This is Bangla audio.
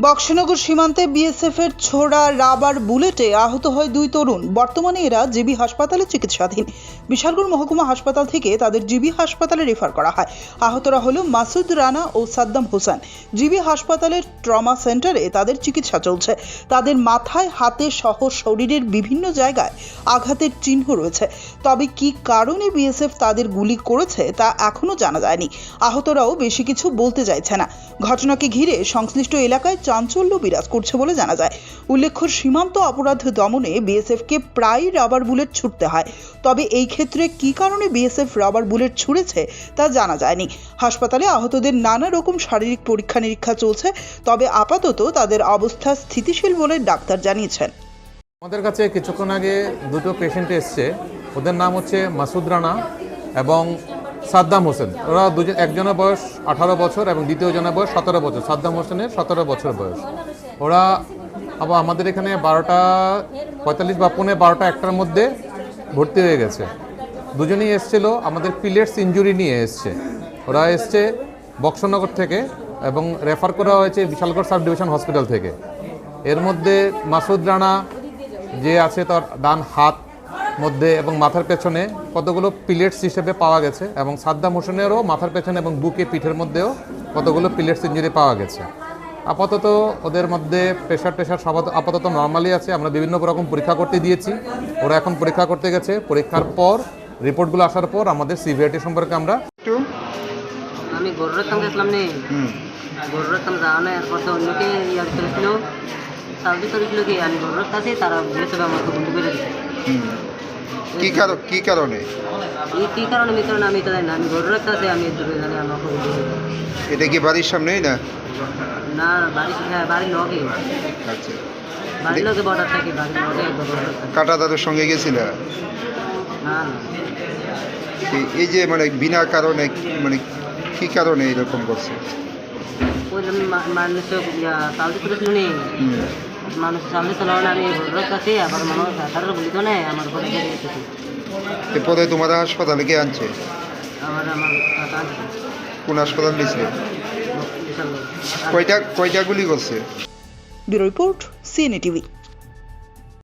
বক্সনগর সীমান্তে বিএসএফ এর ছোড়া রাবার বুলেটে আহত হয় দুই তরুণ। বর্তমানে এরা জিবি হাসপাতালে চিকিৎসাধীন। বিশালগড় মহকুমা হাসপাতাল থেকে তাদের জিবি হাসপাতালে রেফার করা হয়। আহতরা হলো মাসুদ রানা ও সাদ্দাম হোসেন। জিবি হাসপাতালের ট্রমা সেন্টারে তাদের চিকিৎসা চলছে। তাদের মাথায়, হাতে সহ শরীরের বিভিন্ন জায়গায় আঘাতের চিহ্ন রয়েছে। তবে কি কারণে বিএসএফ তাদের গুলি করেছে তা এখনও জানা যায়নি। আহতরাও বেশি কিছু বলতে চাইছে না। ঘটনাকে ঘিরে সংশ্লিষ্ট এলাকায় চাঞ্চল্য বিরাজ করছে বলে জানা যায়। উল্লেখ্য, সীমান্ত অপরাধ দমনে বিএসএফকে প্রায় রাবার বুলেট ছুটতে হয়। তবে এই ক্ষেত্রে কী কারণে বিএসএফ রাবার বুলেট ছুঁড়েছে তা জানা যায়নি। হাসপাতালে আহতদের নানা রকম শারীরিক পরীক্ষা নিরীক্ষা চলছে, তবে আপাতত তাদের অবস্থা স্থিতিশীল বলে ডাক্তার জানিয়েছেন। আমাদের কাছে কিছুক্ষণ আগে দুটো পেশেন্ট এসছে। ওদের নাম হচ্ছে মাসুদ রানা এবং সাদ্দাম হোসেন। ওরা দুজন, একজনের বয়স আঠারো বছর এবং দ্বিতীয় জনের বয়স সতেরো বছর। সাদ্দাম হোসেনের সতেরো বছর বয়স। ওরা আবার আমাদের এখানে বারোটা পঁয়তাল্লিশ বা পৌনে বারোটা একটার মধ্যে ভর্তি হয়ে গেছে। দুজনেই এসছিল, আমাদের পিলেটস ইঞ্জুরি নিয়ে এসছে। ওরা এসছে বক্সনগর থেকে এবং রেফার করা হয়েছে বিশালগড় সাব ডিভিশন হসপিটাল থেকে। এর মধ্যে মাসুদ রানা যে আছে তার ডান হাত মধ্যে এবং মাথার পেছনে কতগুলো পিলেটস হিসেবে পাওয়া গেছে এবং সাদ্দাম হোসেনেরও মাথার পেছনে এবং বুকে পিঠের মধ্যেও কতগুলো পিলেটস ইঞ্জুরি পাওয়া গেছে। আপাতত ওদের মধ্যে প্রেশার টেশার সব আপাতত নর্মালি আছে আমরা বিভিন্ন রকম পরীক্ষা করতে দিয়েছি। ওরা এখন পরীক্ষা করতে গেছে। পরীক্ষার পর রিপোর্টগুলো আসার পর আমাদের সিভিআরটি সম্পর্কে আমরা আমি গরুর গেছিলাম নে। হুম। যাওয়া এরপর তো অন্যকে ইয়ার করেছিল সাউদি করেছিল কি? আমি গরুর আছি তারা বলেছিল আমাকে বন্ধু করে দিচ্ছে হুম। কি কারণ কি কারণে? এই কী কারণে আমি কারণে আমি তো না আমি গরুর রত্তা আমি জানি দিচ্ছে। এটা কি বাড়ির সামনেই না? না বাড়ি হ্যাঁ বাড়ির লগে। আচ্ছা। বাড়ির লগে বর্ডার থাকি বাড়ির লগে কাটা দাদুর সঙ্গে গেছিল? না এই- যে মানে বিনা কারণে মানে কি কারণে এরকম করছে? মানুষ সাউদি করেছিল নি হুম। মানুষ সামনে চলাও না আমি ভদ্রক আছি আবার মানুষ বলি তো না আমার ঘরে এরপরে তোমার হাসপাতালে কে আনছে? আমার আমার কোন হাসপাতাল নিয়েছিল কয়টা কয়টা গুলি করছে? Bureau report CNA TV.